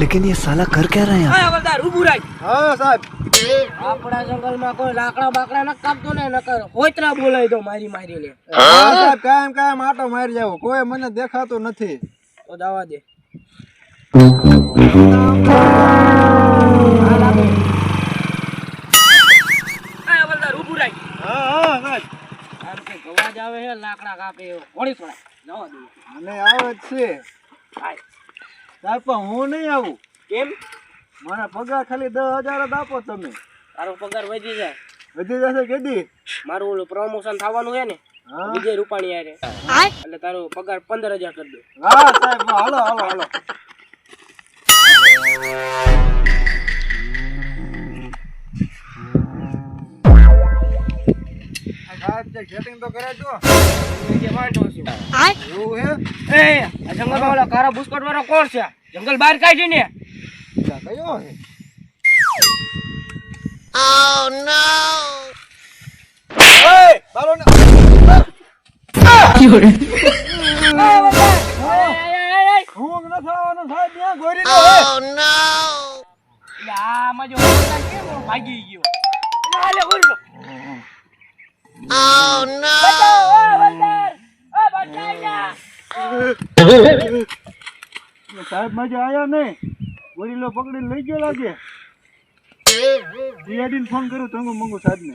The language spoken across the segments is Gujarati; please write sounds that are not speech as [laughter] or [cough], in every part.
लेकिन ये साला कर क्या रहे हैं यहाँ? આ હવલદાર ઊભું રાખ હા સાહેબ આપણા જંગલમાં કોઈ લાકડા બાકડા ન કાપતો ને નકર હોતરા બોલાવી દો મારી મારીને હા સાહેબ કાયમ કાયમ આટો મારી જાવ કોઈ મને દેખાતું નથી તો દાવા દે આ હવલદાર ઊભું રાખ હા હા સાહેબ તારું કઈક અવાજ આવે છે લાકડા કાપે એવો ઘોડી થોડા જવા દે મને આવે જ છે હાય. પણ હું નહીં આવું. કેમ? મારા પગાર ખાલી દસ હજાર જ આપો તમે. તારો પગાર વધી જાય. વધી જશે કેદી મારું ઓલું પ્રમોશન થવાનું છે ને વિજય રૂપાણી આરે એટલે તારો પગાર પંદર હજાર કરી દો હા સાહેબ હાલો હાલો હાલો. સાહેબ જે સેટિંગ તો કરે છે એવું હે? એ આ જંગલમાં ઓલા કારા બુસ્કોટ વાળો કોણ છે? જંગલ બહાર કાઢીને પેલા કયો હે? ને. હું ન થવાનો સાહેબ ત્યાં ગોરી નો હે. હનુમાન કેમ ભાગી ગયો? બચાઈ જા! સાહેબ મજા આયા નહીં ગોરીલો પકડીને લઈ ગયો લાગે જીઆઈડી ફોન કર્યો તંગુ મંગુ સાહેબ ને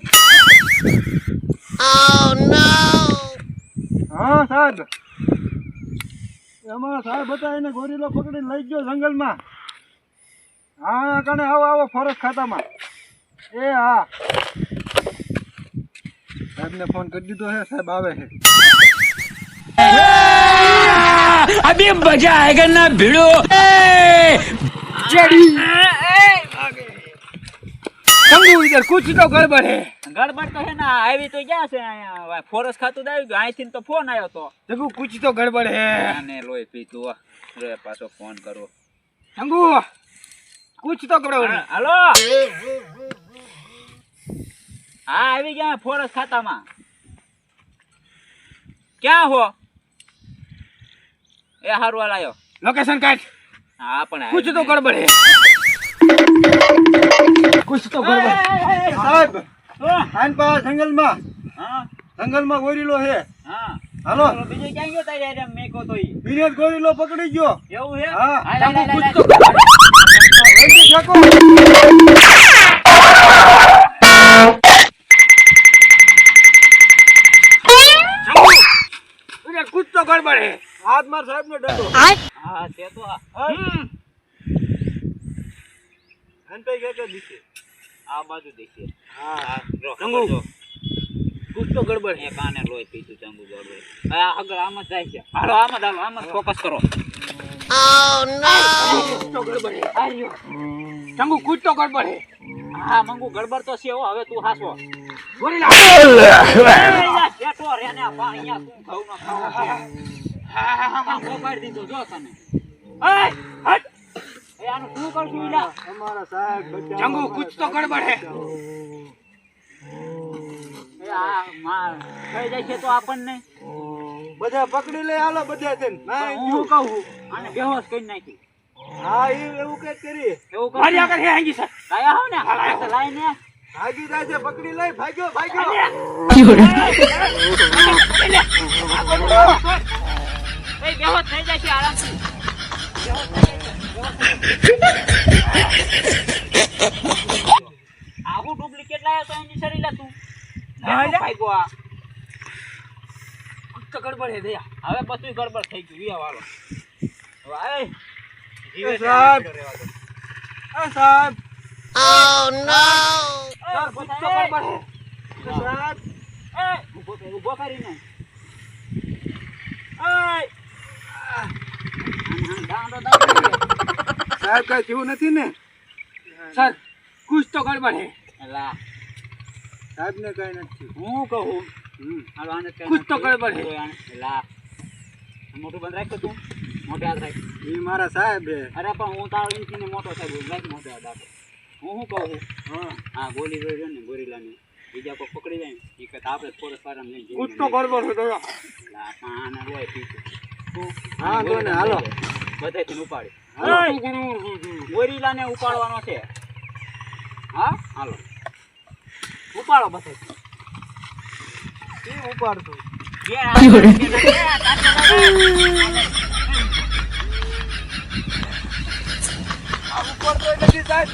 હા સાહેબ. એમાં સાહેબ હતા એને ગોરીલો પકડીને લઈ ગયો જંગલમાં. હા કણે આવો આવો ફોરેસ્ટ ખાતામાં. એ હા. સાહેબને ફોન કરી દીધો છે સાહેબ આવે છે અભી મજા આયગા ના ભીડો? ચડી. ઇધર કુછ તો ગડબડ હે. ગડબડ તો હે ના આવી તો ગયા છે ફોરસ ખાતું આવી ગયું અહીંથી તો ફોન આવ્યો તો જગુ કુછ તો ગડબડ હે. અને લોહી પીતું પાછો ફોન કરો. સંગુ કુછ તો ગડબડ હલો? હા આવી ગયા ફોરસ ખાતામાં. ક્યાં હો? એ હારું હાલ આવ્યો લોકેશન કાઢ. હા પણ કુછ તો ગડબડ. હે કુછ તો ગડબડ. સાહેબ હાન પા જંગલમાં. હા. જંગલમાં ગોરીલો હે હા. હાલો. બીજે ક્યાં ગયો તારે રે મેકો તો ઈ વિનેશ ગોરીલો પકડી ગયો. એવું હે. હા. કુછ તો. ગડબડ તો હે? હાથ માર સાહેબ ને ડંડો હા તે તો હંતાઈ ગયા છે દીશે. આ બાજુ દેખીએ હા ચંગુ. કુછ તો ગડબડ. હે કાને લોય પીતું ચંગુ ગડબડ. આ આગળ આમ જ જાય છે. હાલો આમ જ હાલો આમ જ ફોકસ કરો. કુછ તો ગડબડ હે. આર્યો શંભુ કુછ તો ગડબડ હે. હા મંગુ ગડબડ તો છે હવે તું હાસો. બેઠો રે ને અહીંયા તું ખાવ ન હા હા હા હા. મોબાઈલ દીધો જો તને. એય હટ. એ આનું શું કરશું ઈલા અમારા સાહેબ જંગુ કુછ તો ગડબડ હે. એ આ માર જાય છે તો આપણને. બધા પકડી લે હાલો બધા હું કહું આને બેહોશ કરી નાખી. હા એ એવું કઈ કરી. એવું મારી આગળ હે આંગી સર લાયા હો. ને જાય છે પકડી લઈ ભાગ્યો ભાગ્યો. એ બેહોશ થઈ જાય છે આરામથી. આવું ડુપ્લિકેટ લાયો તો એની સરી લે તું. ભાગ્યો આ. ગડબડ હે દયા. હવે બધું ગડબડ થઈ ગયું વાળો છે સાહેબ. આ સર, આ સાહેબ એ, કરી, કઈ થયું નથી ને? સર કુછ તો ગડબડ હે. એલા, સાહેબ ને કઈ નથી હું કહું? હમ. હાલો, આને કુછ તો. ગડબડ હે. આને- એલા, મોટું બંધ રાખ તો. તું સાહેબ એ મારા સાહેબ અરે પણ હું તારો ઇંચીને મોટો સાહેબ મોઢે હાથ આપો હું શું કહું છું? હા. ગોલી ગઈ છે ને ગોરીલાને. બીજા કોઈ પકડી જાય ને એ કરતા આપણે ફોરેસ્ટ લઈને જઈએ. કુછ તો ગડબડ છે પણ આને પીતું તું હા, તો ને, હાલો. બધાથી ઉપાડી. ગોરીલાને ઉપાડવાનો છે. હા? હાલો. ઉપાડો બધે ઉપાડતો? જે [laughs] આ- તો નથી સાહેબ